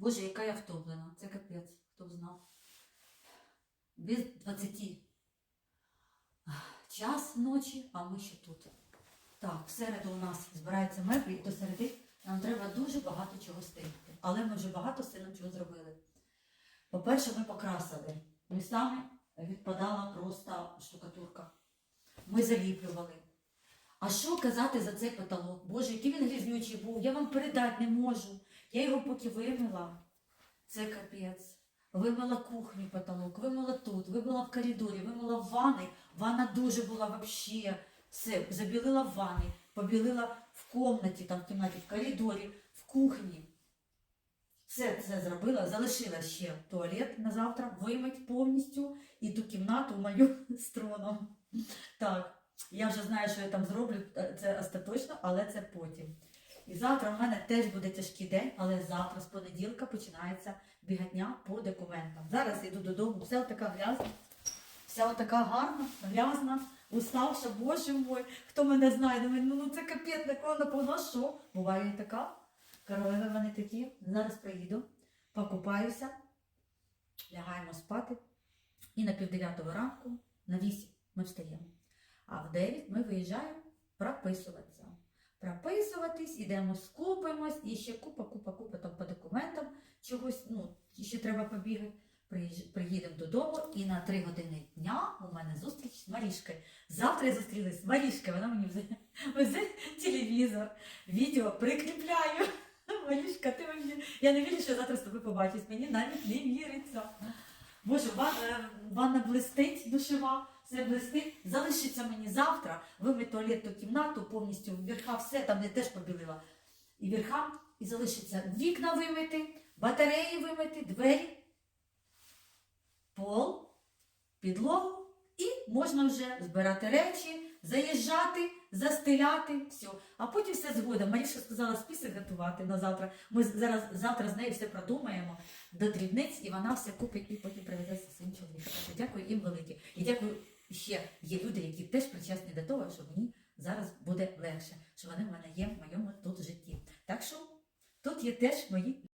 Боже, яка я втомлена. Це капець, хто б знав. Без 20. Час ночі, а ми ще тут. Так, в середу у нас збираються меблі, і до середи нам треба дуже багато чого стигнути. Але ми вже багато сильно чого зробили. По-перше, ми покрасили. Містами відпадала просто штукатурка. Ми заліплювали. А що казати за цей потолок? Боже, який він грізнючий був, я вам передати не можу. Я його поки вимила. Це капець. Вимила кухню потолок, вимила тут, вимила в коридорі, вимила в ванні. Ванна дуже була вообще. Все, забілила в ванні, побілила в комнаті, там в кімнаті, в коридорі, в кухні. Все це зробила, залишила ще туалет на завтра, вимить повністю і ту кімнату мою з троном. Так, я вже знаю, що я там зроблю, е, це остаточно, але це потім. І завтра в мене теж буде тяжкий день, але завтра з понеділка починається бігатня по документам. Зараз йду додому, вся така грязна, вся така гарна, грязна, уставша, боже мой, хто мене знає, думає, ну, ну це капець, наклона повно, що? Буває і така. Королеви в мене такі. Зараз приїду, покупаюся, лягаємо спати. І на півдев'ятого ранку, на 8 ми встаємо. А в 9 ми виїжджаємо прописуватися. Прописуватись, ідемо, скупимось, і ще купа, купа, купа там по документам чогось, ну, ще треба побігати. Приїдемо додому і на 3 години дня у мене зустріч з Марішкою. Завтра я зустрілась з Марішкою, вона мені везе, везе телевізор, відео прикріпляю. Марішка, ти мені. Я не вірю, що завтра з тобою побачусь. Мені навіть не віриться. Боже, е, ванна блистить душева, все блистить. Залишиться мені завтра вимити туалетну кімнату повністю, верха все там я теж побілила. І верха, і залишиться вікна вимити, батареї вимити, двері, пол, підлогу, і можна вже збирати речі, заїжджати, застеляти, все. А потім все згодом. Маріша сказала список готувати на завтра. Ми зараз завтра з нею все продумаємо до дрібниць, і вона все купить і потім привезе зі своїм чоловіком. Дякую їм велике. І дякую ще є люди, які теж причасні до того, що мені зараз буде легше, що вони в мене є в моєму тут житті. Так що тут є теж мої